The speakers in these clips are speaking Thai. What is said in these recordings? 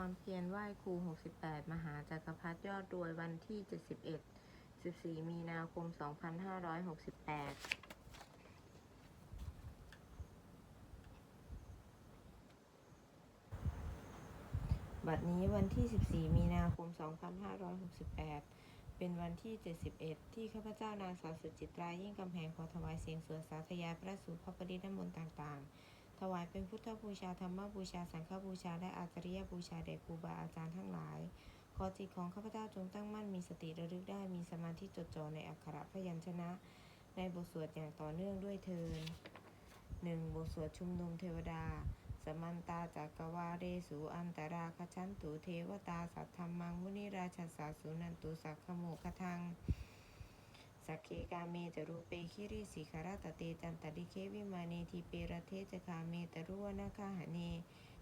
ความเพียรไหว้ครู 68 มหาจักรพรรดิยอดรวยวันที่ 71 14 มีนาคม 2568บัดนี้วันที่ 14 มีนาคม 2568 เป็นวันที่ 71 ที่ข้าพเจ้านางสาวสุจิตรายิ่งกำแพงขอถวายเสียงสวดสาธยายพระสูตรพระปริธมนต์ต่าง ๆ ถวายเป็นพุทธบูชาธรรมบูชา สังฆบูชา และอาจริยบูชาแด่ครูบาอาจารย์ทั้งหลาย ขอจิตของข้าพเจ้าจงตั้งมั่นมีสติระลึกได้มีสมาธิจดจ่อในอักขระพยัญชนะ ในบทสวดอย่างต่อเนื่องด้วยเทินหนึ่งบทสวดชุมนุมเทวดา สมันตาจักกวาเรสูอันตราคชันตุเทวตาสัทธรรมังมุนิราชสาสุนันตุสักขโมคทัง สักเคกาเมจรูปเปคิริสิขารตเตจันตริเควิมาเนทีเปรเทจคาเมตรุวนาคาหเน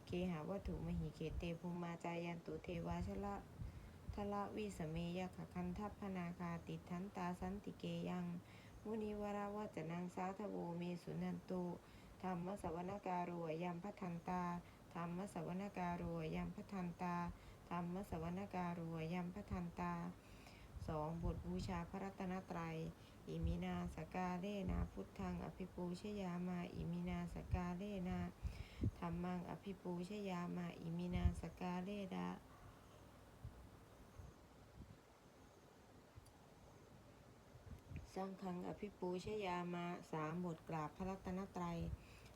เคหาวัตถุมหิเขเตภูมาจายันตุเทวาชละทละวิสเมยขคันทัพพนาคาติทันตาสันติเกยังมุนิวราวจนังสาทโวเมสุนันตุธรรมสวนการโรยัมพัทันตาธรรมสวนการโรยัมพัทันตาธรรมสวนการโรยัมพัทันตา สองบทบูชาพระรัตนตรัย อิมินาสกาเลนา พุทธังอภิปูชยามา อิมินาสกาเลนาธรรมังอภิปูชยามา อิมินาสกาเลดาสังฆังอภิปูชยามาสามบทกราบพระรัตนตรัย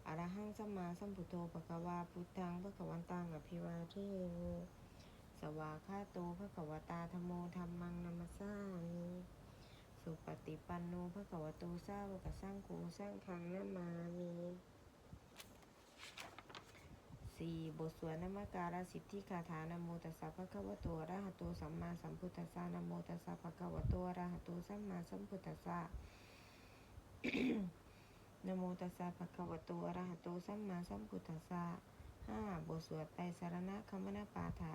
อรหังสัมมาสัมพุทโธปะกวาพุทธังพระกวันตังอภิวาเทโว สวาคาโตพระกวตาธโมธรรมังนัมสสามิสุปฏิปันโนพระกวโตสาวกสังโฆสังฆังนามามิสี่บทสวดนมการสิทธิคาถานโมตัสสะภะคะวะโตอะระหะโตสัมมาสัมพุทธัสสะนโมตัสสะภะคะวะโตอะระหะโตสัมมาสัมพุทธัสสะนโมตัสสะภะคะวะโตอะระหะโตสัมมาสัมพุทธัสสะห้าบทสวดไตรสารณะคัมนปาฐะ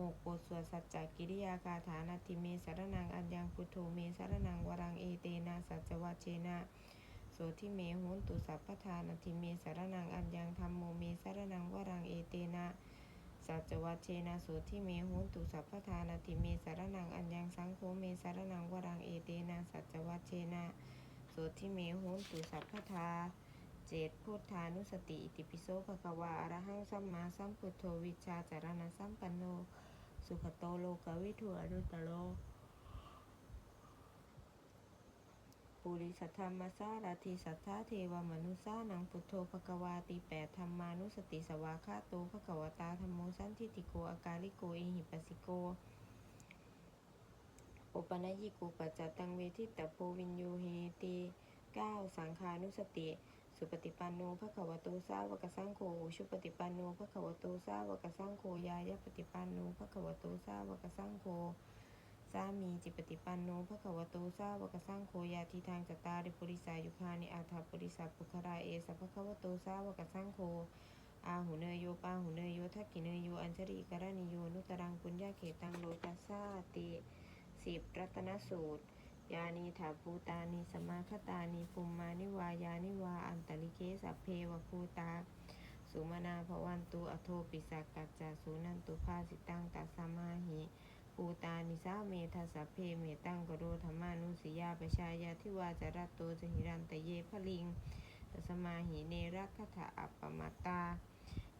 หกบทสวดสัจจกิริยาคาถานาทิเมสารนังอัญญังพุทโธเมสารนังวรังเอเตนะสัจวัชเชนะโสทิเมโหนตุสัพพทานาทิเมสารนังอัญญังธรรมโมเมสารนังวรังเอเตนะสัจวัชเชนะโสทิเมโหนตุสัพพทานาทิเมสารนังอัญญังสังโฆเมสารนังวรังเอเตนะสัจวัชเชนะโสทิเมโหนตุสัพพทาเจตพุทธานุสติ อิติปิโสภะคะวาอรหังสัมมาสัมพุทโธวิชชาจารณะสัมปันโน สุขโตโลกวิทูอนุตตโลปุริสัทธรรมสารทิสัทธาเทวมนุสานังพุทโธภควาติแปดธรรมานุสติสวาคาโตภควตาธรรมโมสันทิติโกอากาลิโกอิหิปัสสิโกอุปนัยยิโกปัจจตังเวทิตตโพวินโยเฮติเก้าสังขานุสติ สุปฏิปันโนภควโตสาวกสังโฆชุปฏิปันโนภควโตสาวกสังโฆยายะปฏิปันโนภควโตสาวกสังโฆสามีจิปฏิปันโนภควโตสาวกสังโฆยาทิทางจตาริปุริสายุคานิอาถาปุริสาปุคราเอสะภควโตสาวกสังโฆอาหุเนยโยปาหุเนยโยทักกิเนยโยอัญชริกรณิโยนุตรังปุญญาเขตังโลกัสสาติสิบรัตนสูตร ยานีถาภูตานิสมาคตานิภูมมานิวายานิวา อันตลิเกสัพเพวภูตา สุมานาภวันตุอโทปิสักกัจจสุนันตุภาสิตังตัสสามาหิภูตานิสาเมทัสเพเมตังกโรธรรมานุสิยาปชายาทิวาจรัตโตจหิรันตเยพลิงตัสสมาหิเนรักขถาอัปปมาตา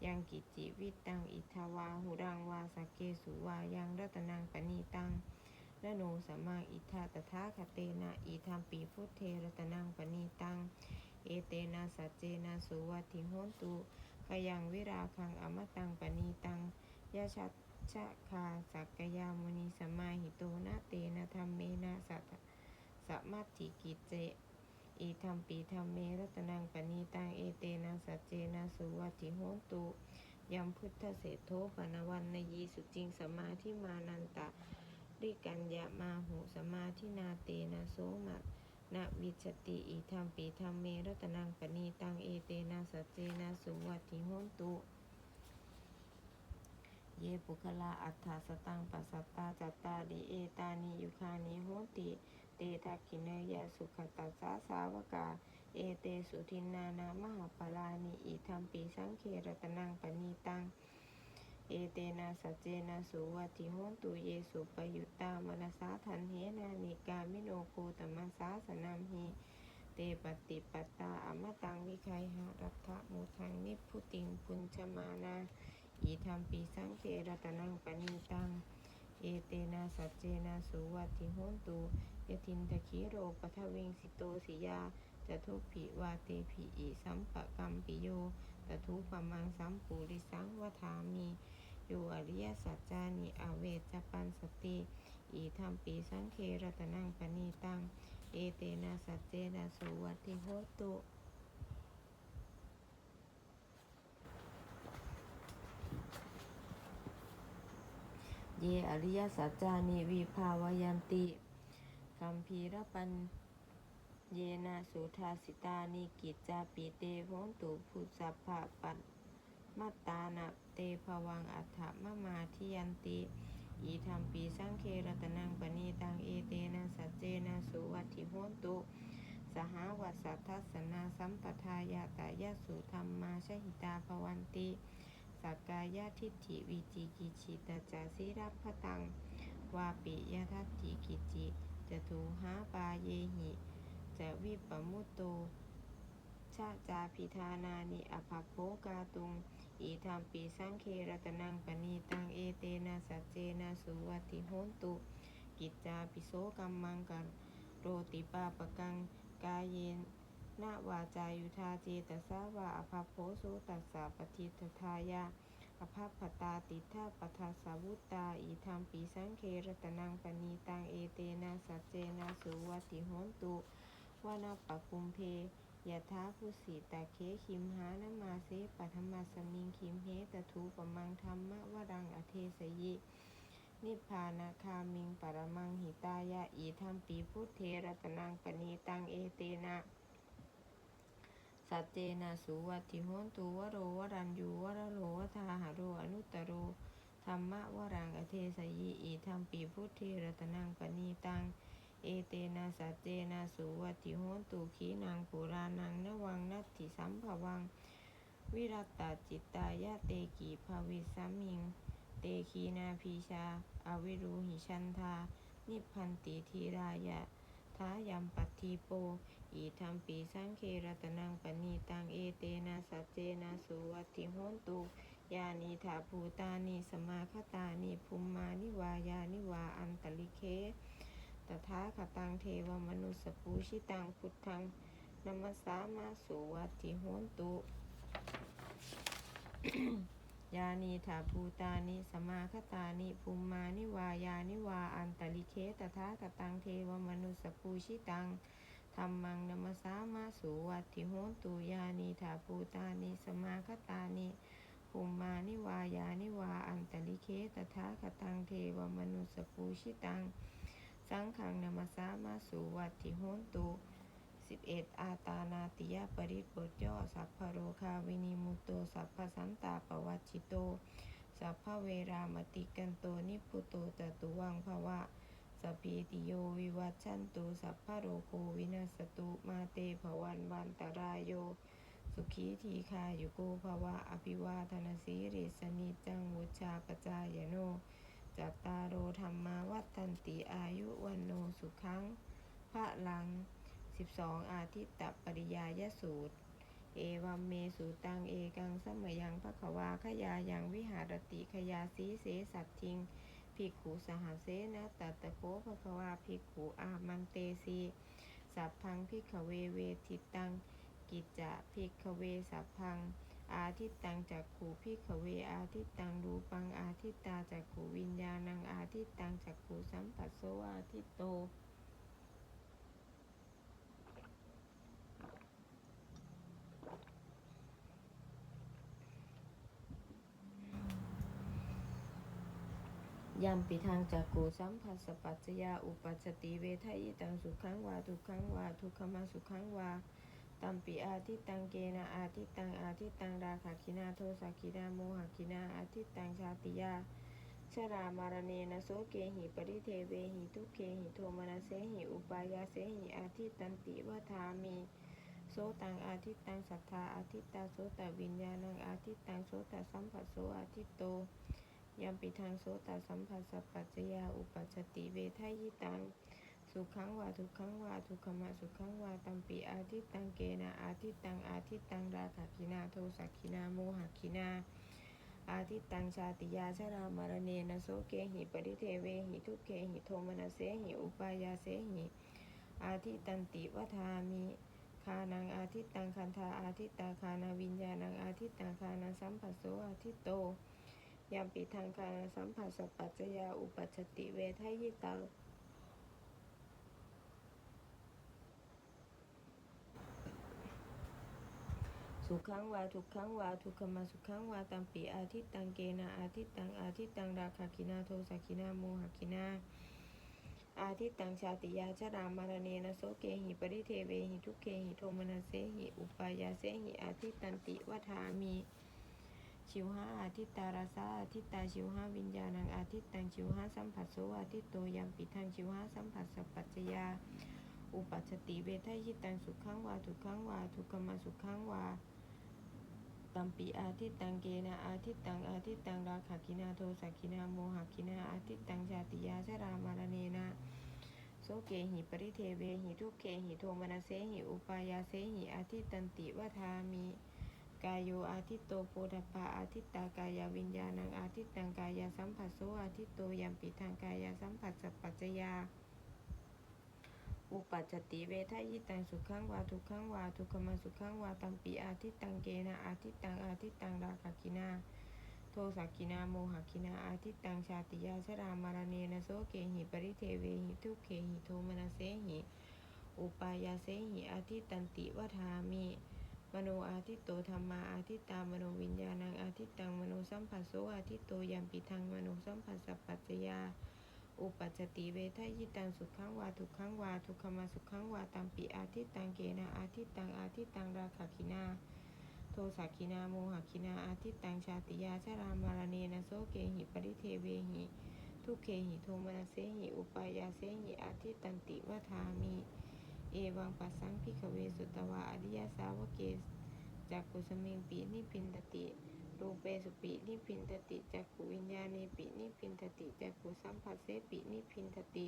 ยังกิจจิวิตังอิทาวาหุรังวาสเกสุวายังรัตนังปณีตัง นะโนสัมมาอิทาตถาคเตนะอีธรรมปีพุทเทรตนังปณีตัง เอเตนะสัจเจนะสุวัติโหนตุขยังวิราคังอมตังปณีตังยะชัชะคาสักกยามุนีสมมาหิโตนะเตนะธรรมเมนะสัทสัมมัติกิจเจอีธรรมปีธรรมเมรตนังปณีตังเอเตนะสัจเจนะสุวัติโหนตุยัมพุทธเศรษโธปนวันนยีสุจริงสมาทิมานันตะ ริกัญญามาหุสมาธินาเตนะโสมัตนะวิชติอิธรรมปีธรรมเมรัตนังปณีตังเอเตนะสเจนะสุวัติโหนตุ เยปุคลาอัฏฐาสตังปัสสตาจัตตาริเอตานิยุคานิโหติ เตทักขิเนยะสุขตัสสาสาวกา เอเตสุทินานามหาปลานิอิธรรมปีสังเครตนังปณีตัง เอเตนะสัจเจนะสุวัติโหนตุเยสุปยุตตามนสาทันเหนานิกามิโนโคตมัสสาสนัมหิเตปฏิปตาอมตังวิไคหะรัตถมุทังนิพุติงพุญชมานาอีธรรมปีสังเครตนังปณีตัง เอเตนะสัจเจนะสุวัติโหนตุยทินทคีโรปทวิงสิโตสิยาจะทุกผิวาเตผิอิสัมปะกัมปิโยตทุปมังสัมปุริสังวทามี โยอริยสัจจานิอเวจปันสติ อีธรรมปีสังเครตนังปณีตัง เอเตนะสัจเจนะสุวัติโหตุเยอริยสัจจานิวิภาวยันติคัมภีรปัญเยนะสุทาสิตานิกิจจาปิเตโหตุพุทธภะปัต มัตตานะเตภวังอัฏฐมมาทิยันติอีธรรมปีสังเครตนังปณีตังเอเตนะสัจเจนะสุวัติโหนตุสหวัสทัสนาสัมปทายาตายะสุธรรมมาชหิตาภวันติสักกายทิฏฐิวิจิกิจิตจาสิรัพตังวาปิยทัตถิกิจจิจะถูหาปาเยหิจะวิปมุตโตชาจาพิธานานิอภพโภกาตุง อีธรรมปีสังเครตนังปณีตังเอเตนะสัจเจนะสุวัติโหนตุ กิจจาปิโสกัมมังกันโรติปาปกังกายเยนนาวาจายุทาเจตสาวาอภพโพสุตัสสะปฏิททายาอภัพพตาติทาปทัสาวุตตาอีธรรมปีสังเครตนังปณีตังเอเตนะสัจเจนะสุวัติโหนตุวานาปะคุมเพ ยะทาพุสีตาเคคิมหานมาเสปัทมาสมิงคิมเหตถูปมังธรรมะวรังอเทสยิ นิพพานาคามิงปรมังหิตายะอีธรรมปีพุทเทรตนังปณีตังเอเตนะสัจเจนะสุวัติโหนตุวโรวรัญยูวรโลวทาหาโรอนุตตโรธรรมะวรังอเทสยิอีธรรมปีพุทธิรตนังปณีตัง เอเตนะสัจเจนะสุวัติโหนตุขีนังปุรานังนวังนัตถิสัมภวัง วิรัตตาจิตตายะเตกีภาวิสัมมิง เตคีนาพีชา อวิรูหิชันธานิพันติทีรายะท้ายัมปัตทีโป อีธรรมปีสังเครตนังปณีตังเอเตนะสัจเจนะสุวัติโหนตุยานิถาภูตานิสมาคตานิภูมมานิวายานิวาอันตลิเค ตถาคตังเทวมนุสปูชิตังพุทธังนัมมสสามาสุวัติโหนตุ ยานีถาภูตานิสมาคตานิภูมานิวายานิวาอันตลิเคตถาคตังเทวมนุสปูชิตังธรรมังนัมสสามาสุวัติโหนตุยานีถาภูตานิสมาคตานิภูมานิวายานิวาอันตลิเคตถาคตังเทวมนุสสปูชิตัง สังขังนัมสสามาสุวัติโหนตุสิบเอ็ดอาตานาติยปริตบทย่อ สัพพโรคาวินิมุตโต สัพพสันตาปวัชิโต สัพพเวรามติกันโต นิพุโตตตุวังภวะสพีติโยวิวัชชันตุ สัพพะโรโควินาสตุ มาเตภวันวันตรายโย สุขีทีคายุโกภวะ อภิวาทนาสีริสนิจจังวุชาปจายโน จัตตารโอธรรมาวัฏันติอายุวันโนสุขังพระลัง 12 อาทิตตปริยายสูตร เอวัมเมสูตังเอกังสมยังภควาขยายังวิหารติขยาสีเสสัตทิงภิกขุสหเสนะตัตตะโพภควาภิกขุอามันเตสีสัพพังภิกขเวเวทิตัง กิจจะภิกขเวสัพพัง อาทิตตังจักขูภิขเว อาทิตตังรูปัง อาทิตตาจักขูวิญญาณัง อาทิตตังจักขูสัมปัสโสอาทิตโตยยัมปิทางจักกูสัมผัสสปัจจยาอุปัชติเวทายตังสุขังวาทุกขังวาทุกขมาสุขังวา ตัมปิอาทิตังเกนะอาทิตังอาทิตังราคะคินาโทสักคินาโมหคินาอาทิตังชาติยาชรามารเนนะโสเกหิปริเทเวหิทุเขหิโทมนัสเสหิอุปายาเสหิอาทิตันติวทามิโสตังอาทิตังสัทธาอาทิตาโสตวิญญาณังอาทิตังโสตสัมผัสโสอาทิตโตยัมปิทางโสตสัมผัสสปปัจจยาอุปัชติเวทายตัง สุขังวาทุกขังวาทุกขมะสุขังวาตัมปีอาทิตตังเกนะอาทิตตังอาทิตตังราคะคินาโทสักคินาโมหคินา อาทิตตังชาติยาชรามารเนนะโสเกหิปริเทเวหิทุเขหิโทมนัสเสหิอุปายาเสหิอาทิตตันติวทามิคานังอาทิตตังคันธาอาทิตตาคานาวิญญาณังอาทิตตังคานาสัมปัสโสอาทิตโตยัมปิทางการสัมผัสสปปัจจยาอุปัชติเวทายิตัง สุขังวาทุกขังวาทุกขมาสุขังวาตัมปีอาทิตตังเกนะอาทิตตังอาทิตตังราคาคินาโทสักินาโมหคินาอาทิตตังชาติยาชรามารเนนะโสเกหิปริเทเวหิทุกเกหิโทมนัสเสหิอุปายาเสหิอาทิตตันติวทามีชิวหาอาทิตตาราสาอาทิตตาชิวหาวิญญาณังอาทิตตังชิวหาสัมผัสโสอาทิตโตยัมปิทังชิวหาสัมผัสสปปัจจยาอุปัชชติเวทายตังสุขังวาทุกขังวาทุกขมาสุขังวา ตัมปีอาทิตตังเกนะอาทิตตังอาทิตตังราคะคินาโทสักินาโมหคินาอาทิตตังชาติยาชรามารเนนะโสเกหิปริเทเวหิทุกเกหิโทมนัสเสหิอุปายาเสหิอาทิตตันติวทามิกายโยอาทิตโตโพธปาอาทิตตากายวิญญาณังอาทิตตังกายสัมผัสโสอาทิตโตยัมปิทางกายสัมผัสสัปปัจจยา อุปัจจติเวทายตังสุขังวาทุกขังวาทุกขมาสุขังวาตัมปีอาทิตตังเกนะอาทิตตังอาทิตตังราคะกินาโทสักกินาโมหกินาอาทิตตังชาติยาชรามารเนนะโสเกหิปริเทเวหิทุเขหิโทมนัสเสหิอุปายาเสหิอาทิตตันติวทามิมโนอาทิตโตธรรมาอาทิตตามโนวิญญาณังอาทิตตังมโนสัมผัสโสอาทิตโตยัมปิทังมโนสัมผัสสปปัจจยา อุปัชชติเวทายตังสุขังวาทุกขังวาทุกขมาสุขังวาตัมปิอาทิตตังเกนะอาทิตตังอาทิตตังราคะคินาโทสักินาโมหคินาอาทิตตังชาติยาชรามารเนนะโสเกหิปริเทเวหิทุเขหิโทมนัสเสหิอุปายาเสหิอาทิตตันติวทามิเอวังปัสสังพิกเวสุตวาอริยสาวเกจักกุสมิงปีนิพินตติ รูเปสุปินิพินทติจักขุวิญญาณีปินิพินทติจักขุสัมผัสเสปินิพินทติ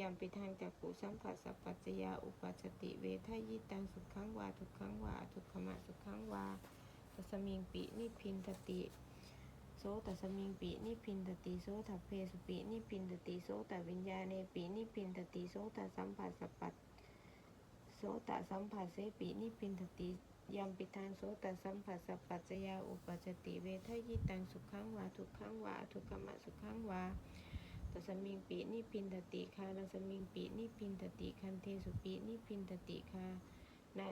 ยามปิทางจักขุสัมผัสสัพปัจยาอุปัชติเวทายิตังสุขังวาทุกขังวาทุกขมะสุขังวาตัสมิงปินิพินทติโสตัสมิงปินิพินทติโสทัพเพสุปินิพินทติโสตวิญญาณปินิพินทติโสตสัมผัสสัพปัจโสตสัมผัสเสปินิพินทติ ยัมปิทางโสตสัมผัสสปปัจจยาอุปัจจติเวทยิตังสุขังวาทุกขังวาทุกขมะสุขังวาตัสมิงปีนิพินทติคานาสมิงปีนิพินทติคันเทสุปีนิพินทติคานา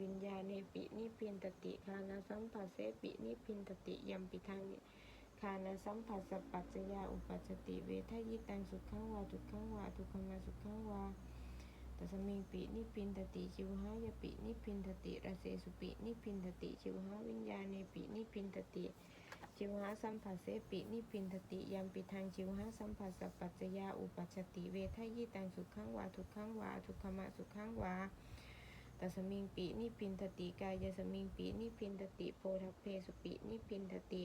วิญญาณเนปินิพินทติคานาสัมผัสเสปินิพินทติยัมปิทางคานาสัมผัสสปปัจจยาอุปัจจติเวทยิตังสุขังวาทุกขังวาทุกขมะสุขังวา ตัสมิงปินิพินทติชิวหายปินิพินทติระเสสุปินิพินทติชิวหาวิญญาณเนปินิพินทติชิวหาสัมผัสเสปินิพินทติยัมปิทางชิวหาสัมผัสสปปัจจยาอุปัชติเวทายตังสุขังวาทุกขังวาทุกขมะสุขังวาตัสมิงปินิพินทติกายสมิงปินิพินทติโพธเพสุปินิพินทติ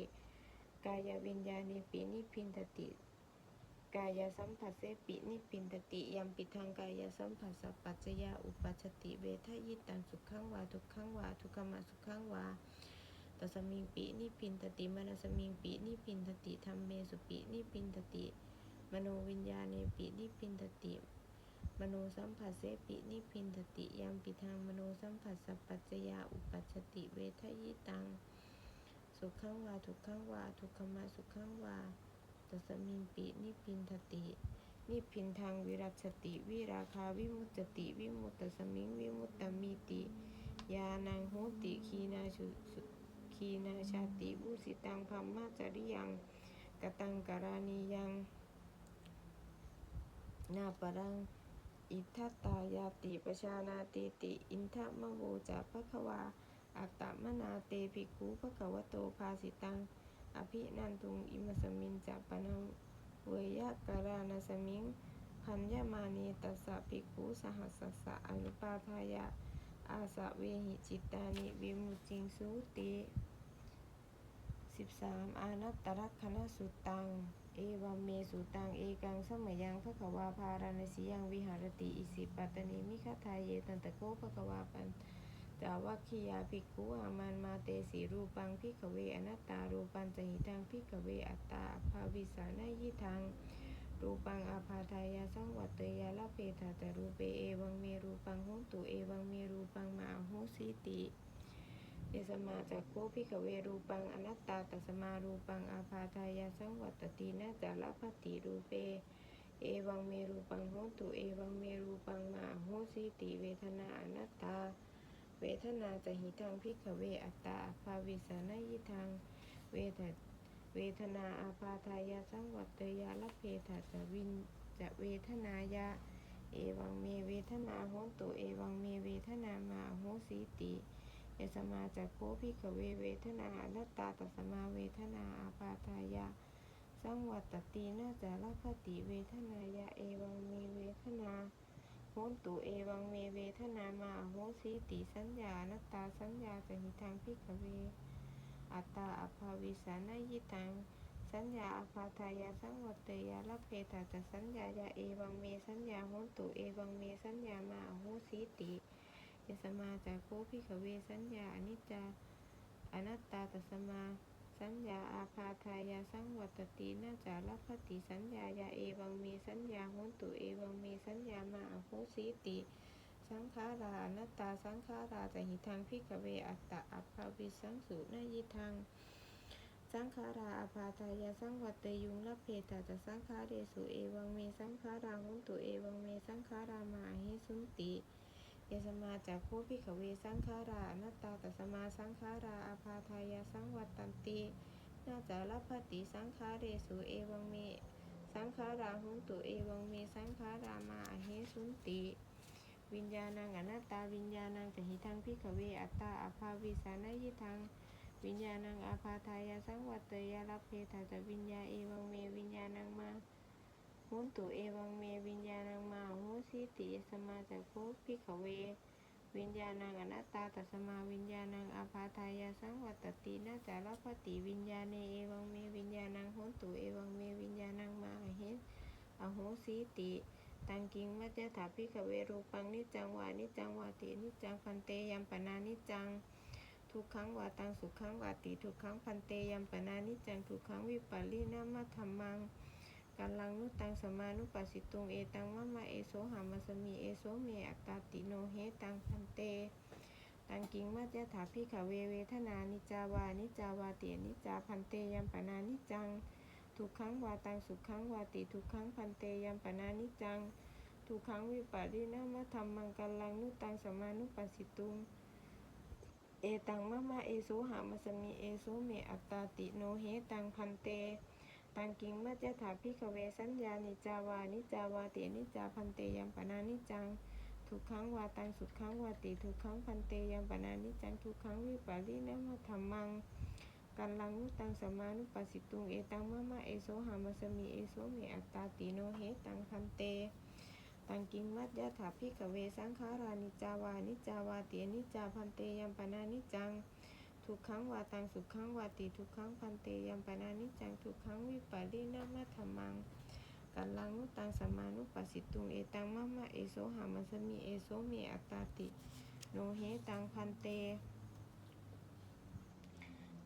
กายวิญญาณเนปินิพินทติ กายสัมผัสเสปินิพินตติยัมปิทางกายสัมผัสสปปัจจยาอุปัชติเวทยิตังสุขังวาทุกขังวาทุกขมะสุขังวาตสมิงปินิพินตติมนสมิงปินิพินตติธรรมเมสุปินิพินตติ มโนวิญญาณเนปินิพินตติ มโนสัมผัสเสปินิพินตติยัมปิทางมโนสัมผัสสปปัจจยาอุปัชติเวทยิตังสุขังวาทุกขังวาทุกขมะสุขังวา ตัสมิงปินิพินทตินิพินทางวิรัชติวิราคาวิมุตติวิมุตตสมิงวิมุตตมิติยานังโหติคีนาชุสุขีนาชาติบุสิตังพัมมาจริยังกตังการานียังนาปรังอิทัตตายาติปชานาติติ อินทะมะโวจะภะคะวาอัตตมนาเตภิกขุภะคะวะโตภาสิตัง อภินันทุงอิมสมินจะปนังเวยะการานาสมิงพัญญามานีตัสสะภิกขุสหัสสะอนุปาทายะ อาสะเวหิจิตานิวิมุจิงสุติสิบสามอานัตตรักขณสุตัง เอวัมเมสุตัง เอกังสมยังภะคะวาภารณสียังวิหารติอิสิปัตตนิมิคทายเยตันตะโกภะคะวาปัน จาวัคคียาภิกขุอามันมาเตสีรูปังพิกเวอนัตตารูปันจหิตังพิกเวอัตตาภาวิสานายิทังรูปังอาภาทายาสังวัตเตยาลเพทาตรูเปเอวังเมรูปังโหนตุเอวังเมรูปังมาโหสีติเยสมาจากโคพิกเวรูปังอนัตตาตัสมารูปังอาภาทายาสังวัตตินาจาลพติรูเป เอวังเมรูปังโหนตุเอวังเมรูปังมาโหสีติเวทนาอนัตตา เวทนาจะหิทังพิกเวอัตตาภาวิสานายิทังเวทเวทนาอาปาทายาสังวัตเตยาลเพทาจะวินจะเวทนายาเอวังเมเวทนาโหตุเอวังเมเวทนามาโหสีติยสมาจากโคพิกเวเวทนาอัตตาตัสมาเวทนาอาปาทายาสังวัตตีนาจาลพติเวทนายาเอวังเมเวทนา โหนตุเอวังเมเวทนามาโหสีติสัญญานัตตาสัญญาจะหิทางพิกเว อัตตาอภาวิสานายิตัง สัญญาอภาทายาสังวัตเตยาลเพตาจะสัญญายาเอวังเมสัญญาโหนตุเอวังเมสัญญามาโหสีติยสมาจากโคพิขเวสัญญาอนิจจาอนัตตาตัสมา สัญญาอาภาทายาสังวัตตินาจาลพติสัญญายาเอวังเมสัญญาโหนตุเอวังเมสัญญามาโหสีติ สังขารานัตตาสังขาราจะหิทังพิกเวอัตตาอัปภาวิสังสุนยิทัง สังขาราอาภาทายาสังวัตยุงละเพตาจะสังขาเรสุเอวังเมสังขาราหุนตุเอวังเมสังขารามาหิสุนติ ยสมาจากโคพิขเวสังขาราอนัตตาตัสมาสังขาราอาภาทายาสังวัตตันตินาจาลพติสังขาเรสุเอวังเมสังขาราหุนตุเอวังเมสังขารามาหิสุนติ วิญญาณังอนัตตาวิญญาณังจะหิทังพิกเวอัตตาอาภาวิสานายิทังวิญญาณังอาภาทายาสังวัตเตยาลเพทาจะวิญญาเอวังเมวิญญาณังมา หุนตุเอวังเมวิญญาณังมาโหสิติสมาจากโคพิกเว วิญญาณังอนัตตาตัสมาวิญญาณังอภาทายาสังวัตตินาจารพติวิญญาเนเอวังเมวิญญาณังโหนตุเอวังเมวิญญาณังมาเหิอโหสีติตังกิงมัจยถาพิกเวรูปังนิจังวานิจังวาตินิจังพันเตยัมปนานิจังทุกขังวาตังสุขังวาติทุกขังพันเตยัมปนานิจังทุกขังวิปัลลินามัธรรมัง กัลลังนุตังสมานุปัสสิตุงเอตังมะมะเอโสหามัสมีเอโสเมอัตตาติโนเฮตังพันเตตังกิงมัจยถาพิกเวเวทนานิจาวานิจาวาเตินิจาพันเตยัมปนานิจังทุกขังวาตังสุขังวาติทุกขังพันเตยัมปนานิจังทุกขังวิปัสสินามะธรรมังกัลลังนุตังสมานุปัสสิตุงเอตังมะมะเอโสหามัสมิเอโสเมอัตตาติโนเฮตังพันเต ตังกิงมัจยถาพิกเวสัญญานิจาวานิจาวาตินิจาพันเตยัมปนานิจังทุกขังวาตังสุขังวาติทุกขังพันเตยัมปนานิจังทุกขังวิปัสสินามะธรรมังกัลลังนุตังสมานุปัสสิตุงเอตังมะมะเอโสหามัสมิเอโสเมอัตตาติโนเฮตังพันเต ตังกิงมัจยถาพิกเวสังขารานิจาวานิจาวาตินิจาพันเตยัมปนานิจัง ทุกขังวาตังสุขังวาติทุกขังพันเตยัมปนานิจังทุกขังวิปัสสินามะธรรมังกัลลังนุตังสมานุปัสสิตุงเอตังมะมะเอโสหามัสมิเอโสเมอัตตาติโนเฮตังพันเต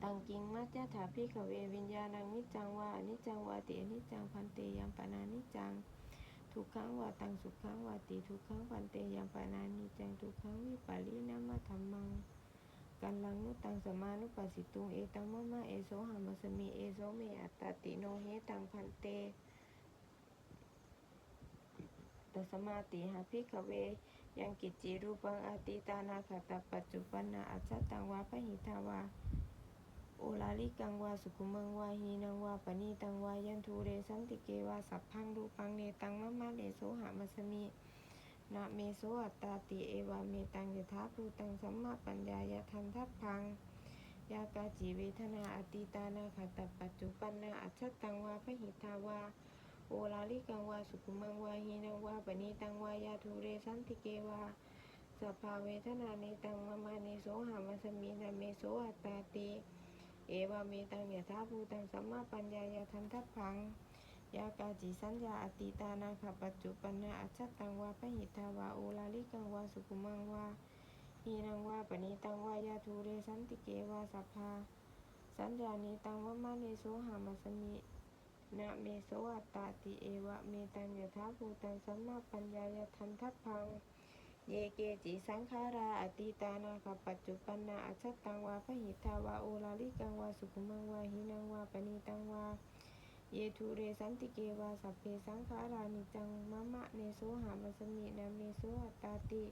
ตังกิงมัจยถาพิกเววิญญาณังนิจังวาอนิจังวาติอนิจังพันเตยัมปนานิจังทุกขังวาตังสุขังวาติทุกขังพันเตยัมปนานิจังทุกขังวิปัสสินามะธรรมัง กัลลังนุตังสมานุปัสสิตุงเอตังมะมะเอโสหามัสมิเอโสเมอัตตาติโนเฮตังพันเตตสมาติหาพิกเว ยังกิจจิรูปังอาติตานาคตปัจจุปันนาอัจฉตังวาพหิทาวาโอลาลิกังวาสุขุมังวาหีนังวาปณีตังวายันทูเรสันติเกวาสัพพังรูปังเนตังมะมะเดโสหามัสมิ นะเมโสอัตตาติเอวาเมตังยถาภูตังสัมมาปัญญายทันทัพพังยากาจีเวทนาอติตานาคตปัจจุปันนาอัจฉตังวาพหิตาวาโอลาลิกังวาสุขุมังวาหีนังวาปณีตังวายาทูเรสันติเกวาสภาเวทนาเนตังมะมาเนโสหามัสมินาเมโสอัตตาติเอวาเมตังยถาภูตังสัมมาปัญญายาทันทัพพัง ยากาจิสัญญาอติตานาคปัจจุปนาอัจฉตังวาพหิตาวาโอลาลิกังวาสุขุมังวาหีนังวาปณีตังวายาทูเรสันติเกวาสัพพาสัญญาเนตังวะมะเนโสหามัสมินะเมโสอัตตาติเอวะเมตังยถาภูตังสัมมาปัญญายทันทัพพังเยเกจิสังขาราอติตานาคปัจจุปนาอัจฉตังวาพหิตาวาโอลาลิกังวาสุขุมังวาหินังวาปณีตังวา เยทูเรสันติเกวาสัพเพสังขารานิจังมะมะเนโสหามัสมินะเมโสอัตตาติ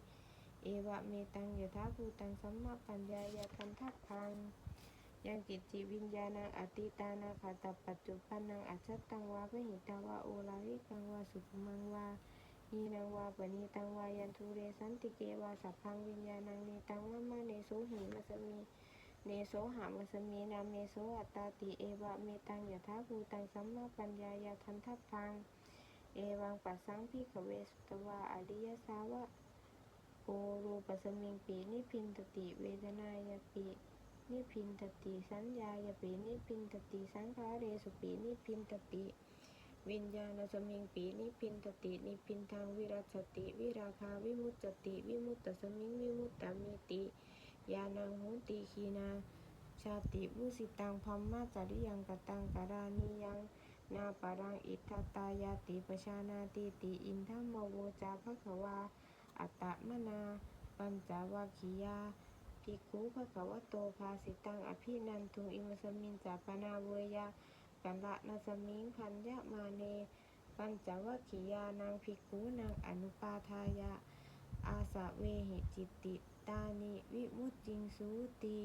เอวะเมตังยถาภูตังสัมมาปัญญายทันทัพพังยังกิจจิวิญญาณังอติตานาคาตปัจจุปันนังอัจฉตังวาพหิตาวาโอลาลิกังวาสุขุมังวาหีนังวาปณีตังวายันทุเรสันติเกวาสัพพังวิญญาณังเนตังมะมะเนโสหิมัสมี เนโสหามัสมีนาเมโสอัตตาติเอวะเมตังยถาภูตังสัมมาปัญญายาทันทัพพัง เอวังปัสสังพิขเวสุตวาอริยสาวะโอรูปสมิงปีนิพินตติเวทนายปีนิพินตติสัญญายปีนิพินตติสังขาเรสุปีนิพินตติวิญญาณสมิงปีนิพินตตินิพินทางวิรัชติ วิราคาวิมุตติ วิมุตตสมิงวิมุตตมิติ ยานังโหติคีนา ชาติวุสิตังพัมมาจาริยังกตังการานิยังนาปรังอิทธตายาติปชานาติติอินทัมมโวจาภควา อัตตมนา ปัญจวัคคียาภิกขุภะคะวะโตภาสิตังอภินันทุงอิมสมินจาปนาเวยะกันละนาสมิงพันยะมาเน ปัญจวัคคียานังภิกขุนังอนุปาทายะ อาสะเวหิจิตติ ตานิวิมุตติงสูติ